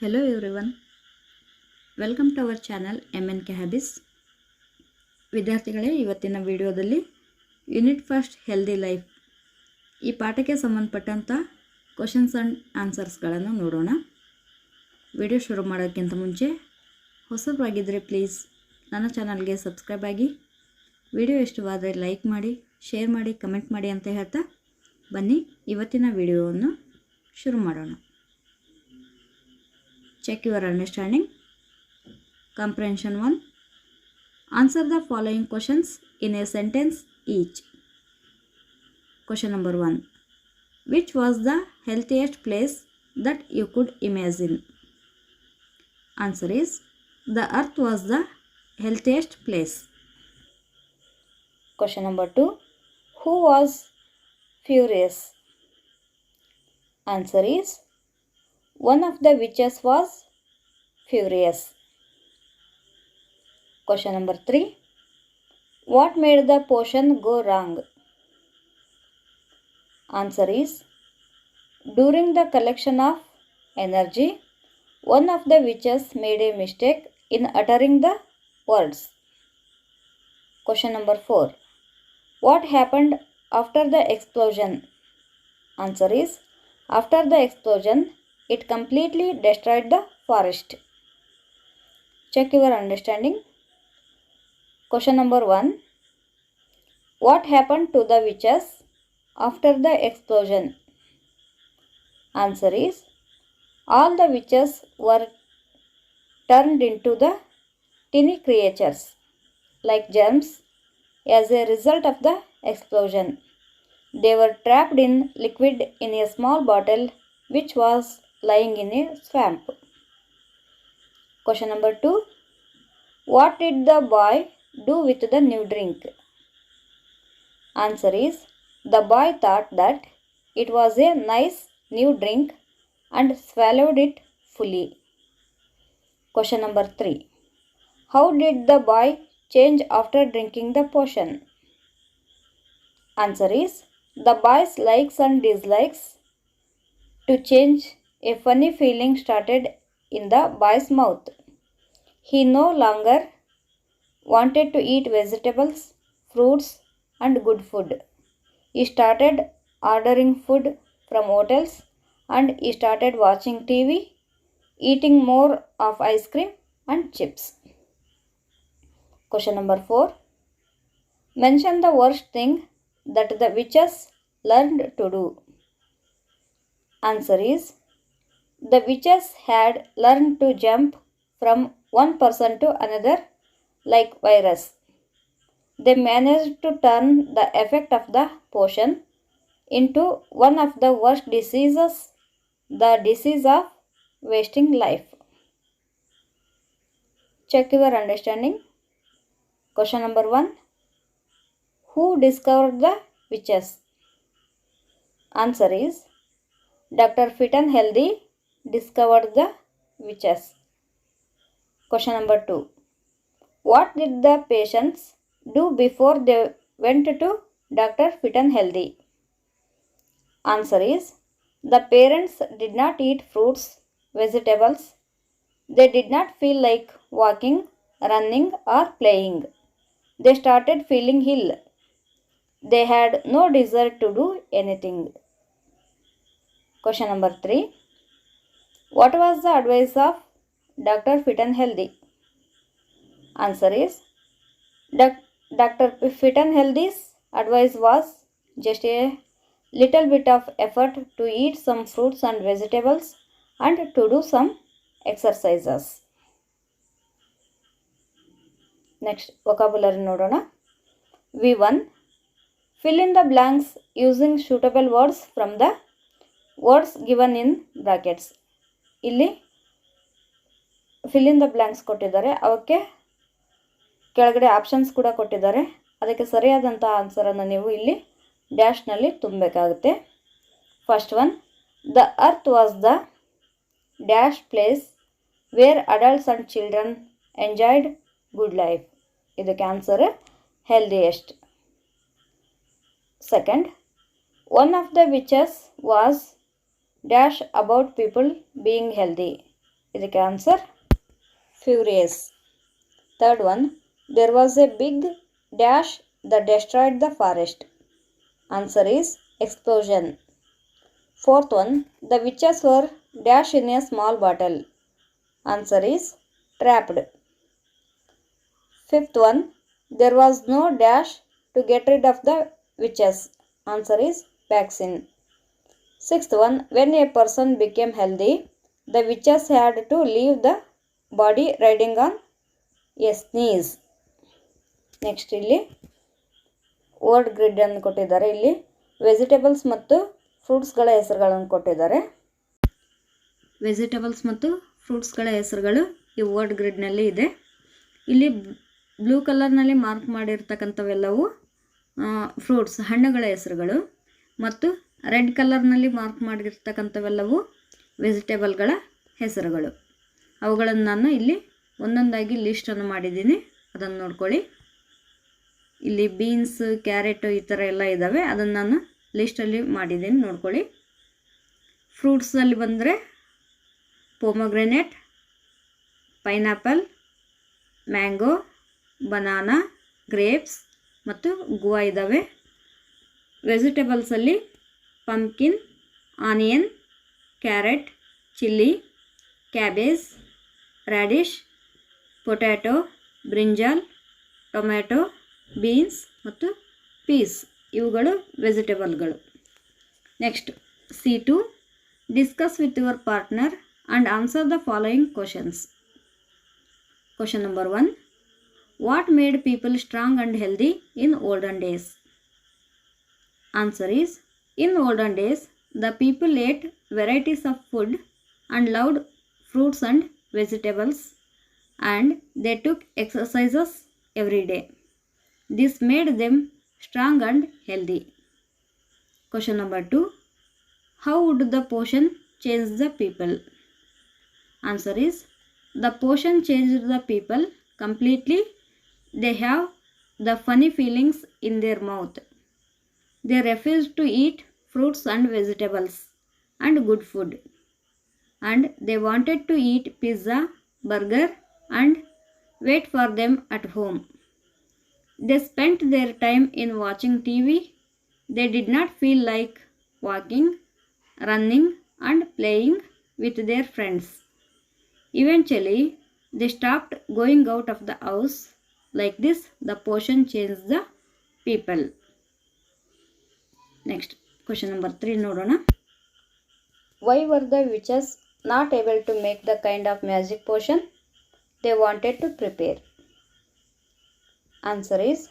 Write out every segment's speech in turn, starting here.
Hello everyone welcome to our channel M N K ಹ್ಯಾಬಿಸ್ ವಿದ್ಯಾರ್ಥಿಗಳೇ, ಇವತ್ತಿನ ವಿಡಿಯೋದಲ್ಲಿ ಯೂನಿಟ್ ಫಸ್ಟ್ ಹೆಲ್ದಿ ಲೈಫ್ ಈ ಪಾಠಕ್ಕೆ ಸಂಬಂಧಪಟ್ಟಂಥ ಕ್ವಶನ್ಸ್ ಆ್ಯಂಡ್ ಆನ್ಸರ್ಸ್ಗಳನ್ನು ನೋಡೋಣ. ವಿಡಿಯೋ ಶುರು ಮಾಡೋಕ್ಕಿಂತ ಮುಂಚೆ ಹೊಸಬರಾಗಿದ್ದರೆ ಪ್ಲೀಸ್ ನನ್ನ ಚಾನಲ್ಗೆ ಸಬ್ಸ್ಕ್ರೈಬ್ ಆಗಿ. ವಿಡಿಯೋ ಇಷ್ಟವಾದರೆ ಲೈಕ್ ಮಾಡಿ ಶೇರ್ ಮಾಡಿ ಕಮೆಂಟ್ ಮಾಡಿ ಅಂತ ಹೇಳ್ತಾ ಬನ್ನಿ. ಇವತ್ತಿನ ವಿಡಿಯೋವನ್ನು ಶುರು ಮಾಡೋಣ. Check your understanding. Comprehension 1. Answer the following questions in a sentence each. Question number 1. Which was the healthiest place that you could imagine? Answer is the earth was the healthiest place. Question number 2. Who was furious? Answer is one of the witches was furious. Question number 3. What made the potion go wrong? Answer is During the collection of energy, one of the witches made a mistake in uttering the words. Question number 4. What happened after the explosion? Answer is After the explosion, it completely destroyed the forest. Check your understanding. Question number 1. What happened to the witches after the explosion? Answer is all the witches were turned into the tiny creatures like germs as a result of the explosion. They were trapped in liquid in a small bottle which was lying in a swamp. Question number 2. What did the boy do with the new drink? Answer is the boy thought that it was a nice new drink and swallowed it fully. Question number 3. How did the boy change after drinking the potion? Answer is the boy's likes and dislikes to change a funny feeling started in the boy's mouth. He no longer wanted to eat vegetables, fruits, and good food. He started ordering food from hotels and he started watching TV, eating more of ice cream and chips. Question number 4. Mention the worst thing that the witches learned to do. Answer is the witches had learned to jump from one person to another like virus. They managed to turn the effect of the potion into one of the worst diseases, the disease of wasting life. Check your understanding. Question number 1. Who discovered the witches? Answer is Dr. Fit and Healthy discovered the witches. Question number 2. What did the patients do before they went to Dr. Fit and Healthy? Answer is the parents did not eat fruits, vegetables. They did not feel like walking, running, or playing. They started feeling ill. They had no desire to do anything. Question number 3. What was the advice of Dr. Fit and Healthy? Answer is Doc- Dr. Fit and Healthy's advice was just a little bit of effort to eat some fruits and vegetables and to do some exercises. Next ವೊಕಾಬುಲರಿ ನೋಡೋಣ V one fill in the blanks using suitable words from the words given in brackets ಇಲ್ಲಿ ಫಿಲ್ಲಿಂದ blanks ಕೊಟ್ಟಿದ್ದಾರೆ. ಅವಕ್ಕೆ ಕೆಳಗಡೆ options ಕೂಡ ಕೊಟ್ಟಿದ್ದಾರೆ. ಅದಕ್ಕೆ ಸರಿಯಾದಂಥ ಆನ್ಸರನ್ನು ನೀವು ಇಲ್ಲಿ ಡ್ಯಾಶ್ನಲ್ಲಿ ತುಂಬಬೇಕಾಗುತ್ತೆ. First one the earth was the dash place where adults and children enjoyed good life ಇದಕ್ಕೆ answer healthiest second one of the witches was dash about people being healthy ಇದಕ್ಕೆ answer furious third one there was A big dash the destroyed the forest answer is explosion fourth one the witches var dash in a small bottle answer is trapped fifth one there was no dash to get rid of the witches answer is vaccine Sixth one, when a person became healthy, the witches had to leave the body riding on a sneeze. Next ಇಲ್ಲಿ word grid ಅನ್ನು ಕೊಟ್ಟಿದ್ದಾರೆ. ಇಲ್ಲಿ vegetables ಮತ್ತು ಫ್ರೂಟ್ಸ್ಗಳ ಹೆಸರುಗಳನ್ನು ಕೊಟ್ಟಿದ್ದಾರೆ. Vegetables ಮತ್ತು ಫ್ರೂಟ್ಸ್ಗಳ ಹೆಸರುಗಳು ಈ ವರ್ಡ್ ಗ್ರಿಡ್ನಲ್ಲಿ ಇದೆ. ಇಲ್ಲಿ ಬ್ಲೂ ಕಲರ್ನಲ್ಲಿ ಮಾರ್ಕ್ ಮಾಡಿರ್ತಕ್ಕಂಥವೆಲ್ಲವೂ ಫ್ರೂಟ್ಸ್ ಹಣ್ಣುಗಳ ಹೆಸರುಗಳು ಮತ್ತು ರೆಡ್ ಕಲರ್ನಲ್ಲಿ ಮಾರ್ಕ್ ಮಾಡಿರ್ತಕ್ಕಂಥವೆಲ್ಲವೂ ವೆಜಿಟೇಬಲ್ಗಳ ಹೆಸರುಗಳು. ಅವುಗಳನ್ನು ನಾನು ಇಲ್ಲಿ ಒಂದೊಂದಾಗಿ ಲಿಸ್ಟನ್ನು ಮಾಡಿದ್ದೀನಿ. ಅದನ್ನು ನೋಡ್ಕೊಳ್ಳಿ. ಇಲ್ಲಿ ಬೀನ್ಸ್ ಕ್ಯಾರೆಟು ಈ ಥರ ಎಲ್ಲ ಇದ್ದಾವೆ ಅದನ್ನು ನಾನು ಲಿಸ್ಟಲ್ಲಿ ಮಾಡಿದ್ದೀನಿ. ನೋಡ್ಕೊಳ್ಳಿ. ಫ್ರೂಟ್ಸಲ್ಲಿ ಬಂದರೆ pomegranate pineapple mango banana grapes ಮತ್ತು ಗುವಾ ಇದ್ದಾವೆ ವೆಜಿಟೇಬಲ್ಸಲ್ಲಿ pumpkin onion carrot chilli cabbage radish potato brinjal tomato beans ಮತ್ತು ಪೀಸ್ ಇವುಗಳು ವೆಜಿಟೇಬಲ್ಗಳು next C to discuss with your partner and answer the following questions question number one what made people strong and healthy in olden days answer is In olden days, the people ate varieties of food and loved fruits and vegetables, and they took exercises every day. This made them strong and healthy. Question number two How would the potion change the people? Answer is the potion changed the people completely. They have the funny feelings in their mouth. They refused to eat fruits and vegetables and good food. And they wanted to eat pizza, burger, and wait for them at home. They spent their time in watching TV. They did not feel like walking, running, and playing with their friends. Eventually, they stopped going out of the house. Like this, the potion changed the people. Next question number three ನೋಡೋಣ why were the witches not able to make the kind of magic potion they wanted to prepare answer is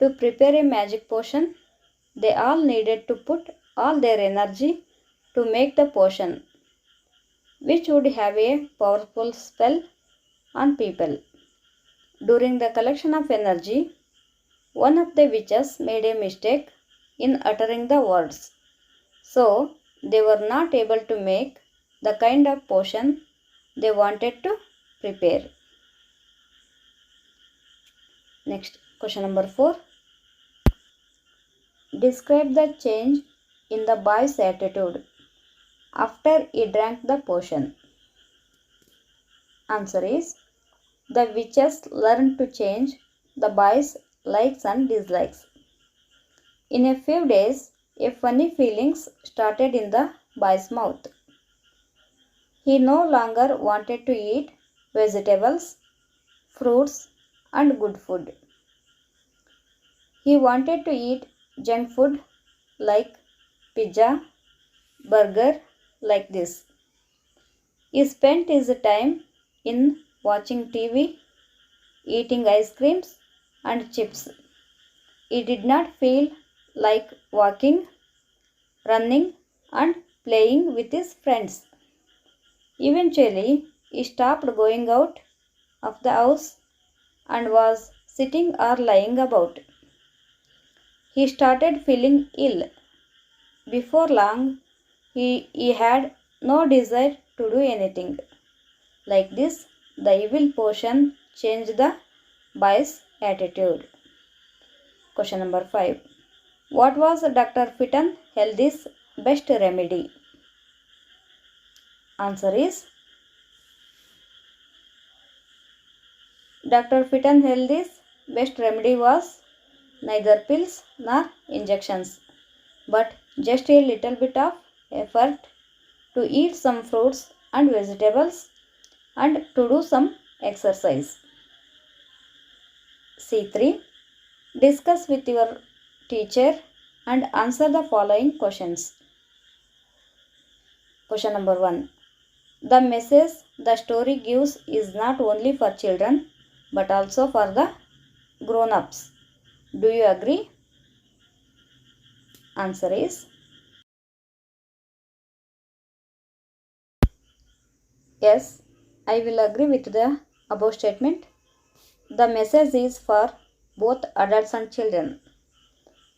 to prepare a magic potion they all needed to put all their energy to make the potion which would have a powerful spell on people during the collection of energy one of the witches made A mistake in uttering the words. So, they were not able to make the kind of potion they wanted to prepare. Next, question number 4. Describe the change in the boy's attitude after he drank the potion. Answer is the witches learned to change the boy's likes and dislikes. In a few days, a funny feelings started in the boy's mouth. He no longer wanted to eat vegetables, fruits, and good food. He wanted to eat junk food like pizza, burger, like this. He spent his time in watching TV, eating ice creams and chips. He did not feel like walking, running, and playing with his friends. Eventually, he stopped going out of the house and was sitting or lying about. He started feeling ill. Before long, he, he had no desire to do anything. Like this, the evil potion changed the boy's attitude. Question number 5. What was Dr. Fitton Healthy's best remedy? Answer is Dr. Fitton Healthy's best remedy was neither pills nor injections, but just a little bit of effort to eat some fruits and vegetables and to do some exercise. C3. Discuss with your teacher and answer the following questions. Question number 1. The message the story gives is not only for children but also for the grown ups. Do you agree? Answer is yes, I will agree with the above statement. The message is for both adults and children.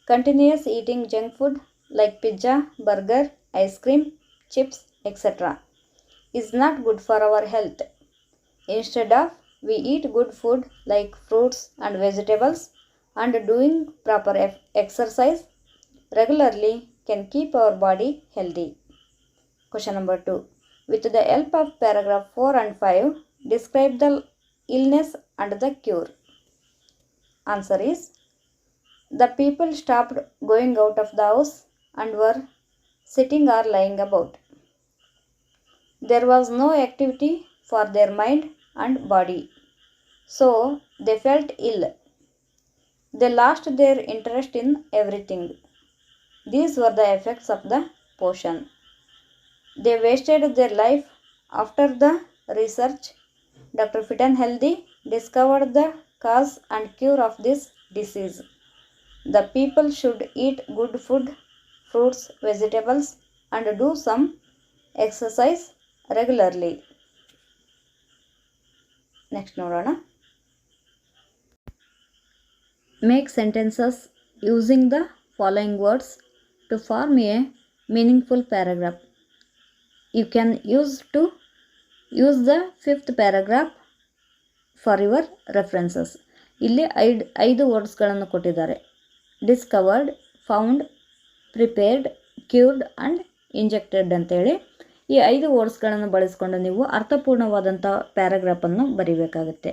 Continuous eating junk food like pizza, burger, ice cream, chips, etc. is not good for our health. Instead of we eat good food like fruits and vegetables and doing proper exercise regularly can keep our body healthy. Question number 2. With the help of paragraph 4 and 5, describe the illness and the cure. Answer is The people stopped going out of the house and were sitting or lying about. There was no activity for their mind and body, so they felt ill. They lost their interest in everything. These were the effects of the potion. They wasted their life after the research. Dr. Fitton Healthy discovered the cause and cure of this disease. The people should eat good food fruits vegetables and do some exercise regularly next ನೋಡೋಣ. Make sentences using the following words to form a meaningful paragraph you can use to use the fifth paragraph for your references ಇಲ್ಲಿ ಐದು ಐದು ವರ್ಡ್ಸ್ಗಳನ್ನು ಕೊಟ್ಟಿದ್ದಾರೆ. Discovered found prepared cured and injected ಅಂತೇಳಿ ಈ ಐದು ವರ್ಡ್ಸ್ಗಳನ್ನು ಬಳಸ್ಕೊಂಡು ನೀವು ಅರ್ಥಪೂರ್ಣವಾದಂಥ ಪ್ಯಾರಾಗ್ರಾಫನ್ನು ಬರಿಬೇಕಾಗುತ್ತೆ.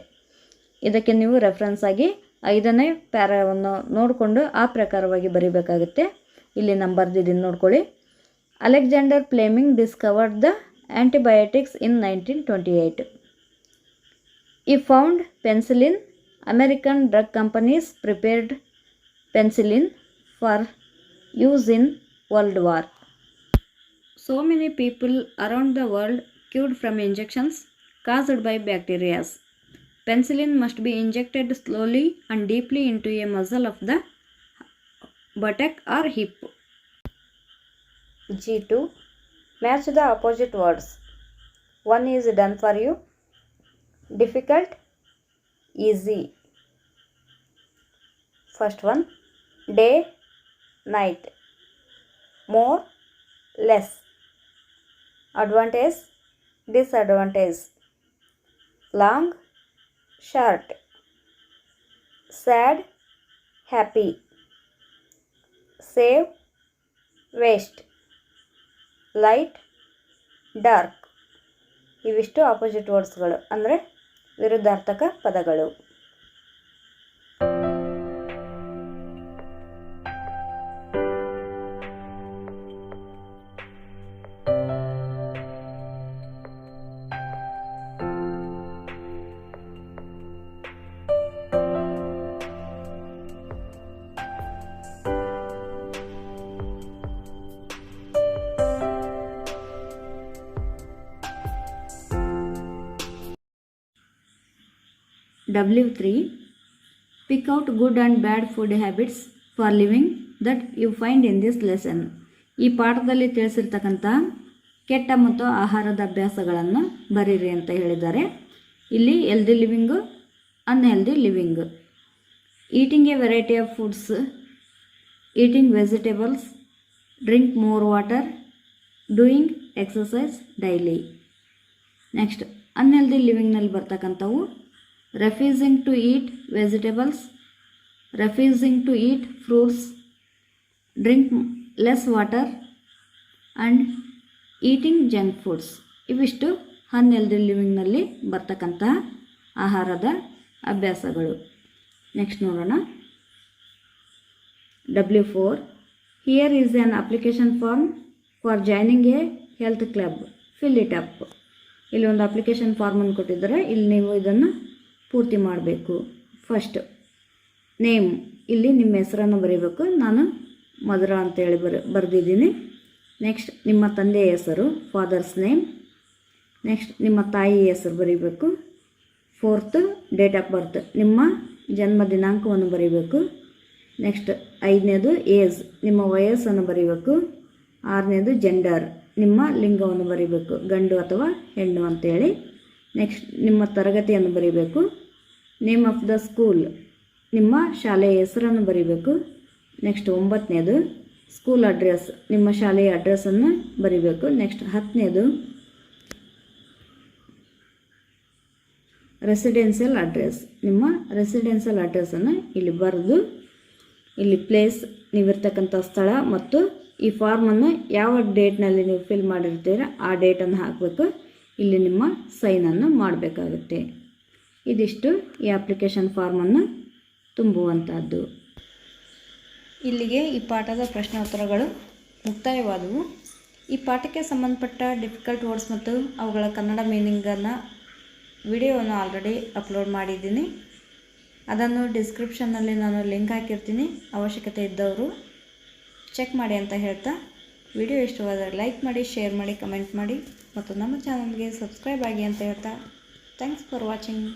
ಇದಕ್ಕೆ ನೀವು ರೆಫರೆನ್ಸ್ ಆಗಿ ಐದನೇ ಪ್ಯಾರಾವನ್ನು ನೋಡಿಕೊಂಡು ಆ ಪ್ರಕಾರವಾಗಿ ಬರಿಬೇಕಾಗುತ್ತೆ. ಇಲ್ಲಿ ನಾನು ಬರೆದಿದ್ದೀನಿ ನೋಡ್ಕೊಳ್ಳಿ. Alexander Fleming discovered the antibiotics in nineteen twenty eight ಈ found penicillin American drug companies prepared penicillin for use in World War. So many people around the world cured from injections caused by bacteria. Penicillin must be injected slowly and deeply into a muscle of the buttock or hip. G2. Match the opposite words. One is done for you. Difficult. Easy. First one. Day, night. More, less. Advantage, disadvantage. Long, short. Sad, happy. Save, waste. Light, dark. ಇವಿಷ್ಟು opposite ವರ್ಡ್ಸ್ಗಳು, ಅಂದರೆ ವಿರುದ್ಧಾರ್ಥಕ ಪದಗಳು. W3 Pick out good and bad food habits for living that you find in this lesson. ಈ ಪಾಠದಲ್ಲಿ ತಿಳಿಸಿರ್ತಕ್ಕಂಥ ಕೆಟ್ಟ ಮತ್ತು ಆಹಾರದ ಅಭ್ಯಾಸಗಳನ್ನು ಬರೀರಿ ಅಂತ ಹೇಳಿದ್ದಾರೆ. ಇಲ್ಲಿ healthy living unhealthy living eating a variety of foods eating vegetables drink more water doing exercise daily next unhealthy ಲಿವಿಂಗ್ನಲ್ಲಿ ಬರ್ತಕ್ಕಂಥವು refusing to eat vegetables, refusing to eat fruits, drink less water. And eating junk foods ಇವಿಷ್ಟು unhealthy ಲಿವಿಂಗ್ನಲ್ಲಿ ಬರ್ತಕ್ಕಂತಹ ಆಹಾರದ ಅಭ್ಯಾಸಗಳು. Next ನೋಡೋಣ. W four here is an application form for joining a health club fill it up ಇಲ್ಲಿ ಒಂದು application ಫಾರ್ಮನ್ನು ಕೊಟ್ಟಿದ್ದಾರೆ. ಇಲ್ಲಿ ನೀವು ಇದನ್ನು ಪೂರ್ತಿ ಮಾಡಬೇಕು. ಫಸ್ಟ್ ನೇಮ್ ಇಲ್ಲಿ ನಿಮ್ಮ ಹೆಸರನ್ನು ಬರೀಬೇಕು. ನಾನು ಮಧುರ ಅಂತೇಳಿ ಬರ, ಬರೆದಿದ್ದೀನಿ. ನೆಕ್ಸ್ಟ್ ನಿಮ್ಮ ತಂದೆಯ ಹೆಸರು ಫಾದರ್ಸ್ ನೇಮ್ ನೆಕ್ಸ್ಟ್ ನಿಮ್ಮ ತಾಯಿ ಹೆಸರು ಬರೀಬೇಕು. ಫೋರ್ತ್ ಡೇಟ್ ಆಫ್ ಬರ್ತ್ ನಿಮ್ಮ ಜನ್ಮ ದಿನಾಂಕವನ್ನು ಬರೀಬೇಕು. ನೆಕ್ಸ್ಟ್ ಐದನೇದು ಏಜ್ ನಿಮ್ಮ ವಯಸ್ಸನ್ನು ಬರೀಬೇಕು. ಆರನೇದು ಜೆಂಡರ್ ನಿಮ್ಮ ಲಿಂಗವನ್ನು ಬರೀಬೇಕು. ಗಂಡು ಅಥವಾ ಹೆಣ್ಣು ಅಂತೇಳಿ ನೆಕ್ಸ್ಟ್ ನಿಮ್ಮ ತರಗತಿಯನ್ನು ಬರೀಬೇಕು. ನೇಮ್ ಆಫ್ ದ ಸ್ಕೂಲ್ ನಿಮ್ಮ ಶಾಲೆಯ ಹೆಸರನ್ನು ಬರಿಬೇಕು. ನೆಕ್ಸ್ಟ್ ಒಂಬತ್ತನೇದು. ಸ್ಕೂಲ್ ಅಡ್ರೆಸ್ ನಿಮ್ಮ ಶಾಲೆಯ ಅಡ್ರೆಸ್ಸನ್ನು ಬರಿಬೇಕು. ನೆಕ್ಸ್ಟ್ ಹತ್ತನೇದು. ರೆಸಿಡೆನ್ಷಿಯಲ್ ಅಡ್ರೆಸ್ ನಿಮ್ಮ ರೆಸಿಡೆನ್ಷಿಯಲ್ ಅಡ್ರೆಸ್ಸನ್ನು ಇಲ್ಲಿ ಬರೆದು, ಇಲ್ಲಿ ಪ್ಲೇಸ್ ನೀವಿರ್ತಕ್ಕಂಥ ಸ್ಥಳ ಮತ್ತು ಈ ಫಾರ್ಮನ್ನು ಯಾವ ಡೇಟ್ನಲ್ಲಿ ನೀವು ಫಿಲ್ ಮಾಡಿರ್ತೀರ, ಆ ಡೇಟನ್ನು ಹಾಕಬೇಕು. ಇಲ್ಲಿ ನಿಮ್ಮ ಸೈನನ್ನು ಮಾಡಬೇಕಾಗುತ್ತೆ. ಇದಿಷ್ಟು ಈ ಅಪ್ಲಿಕೇಶನ್ ಫಾರ್ಮನ್ನು ತುಂಬುವಂಥದ್ದು. ಇಲ್ಲಿಗೆ ಈ ಪಾಠದ ಪ್ರಶ್ನೆ ಉತ್ತರಗಳು ಮುಕ್ತಾಯವಾದವು. ಈ ಪಾಠಕ್ಕೆ ಸಂಬಂಧಪಟ್ಟ ಡಿಫಿಕಲ್ಟ್ ವರ್ಡ್ಸ್ ಮತ್ತು ಅವುಗಳ ಕನ್ನಡ ಮೀನಿಂಗನ್ನು ವಿಡಿಯೋವನ್ನು ಆಲ್ರೆಡಿ ಅಪ್ಲೋಡ್ ಮಾಡಿದ್ದೀನಿ. ಅದನ್ನು ಡಿಸ್ಕ್ರಿಪ್ಷನ್ನಲ್ಲಿ ನಾನು ಲಿಂಕ್ ಹಾಕಿರ್ತೀನಿ. ಅವಶ್ಯಕತೆ ಇದ್ದವರು ಚೆಕ್ ಮಾಡಿ ಅಂತ ಹೇಳ್ತಾ, ವಿಡಿಯೋ ಇಷ್ಟವಾದರೆ ಲೈಕ್ ಮಾಡಿ ಶೇರ್ ಮಾಡಿ ಕಮೆಂಟ್ ಮಾಡಿ ಮತ್ತು ನಮ್ಮ ಚಾನಲ್ಗೆ ಸಬ್ಸ್ಕ್ರೈಬ್ ಆಗಿ ಅಂತ ಹೇಳ್ತಾ ಥ್ಯಾಂಕ್ಸ್ ಫಾರ್ ವಾಚಿಂಗ್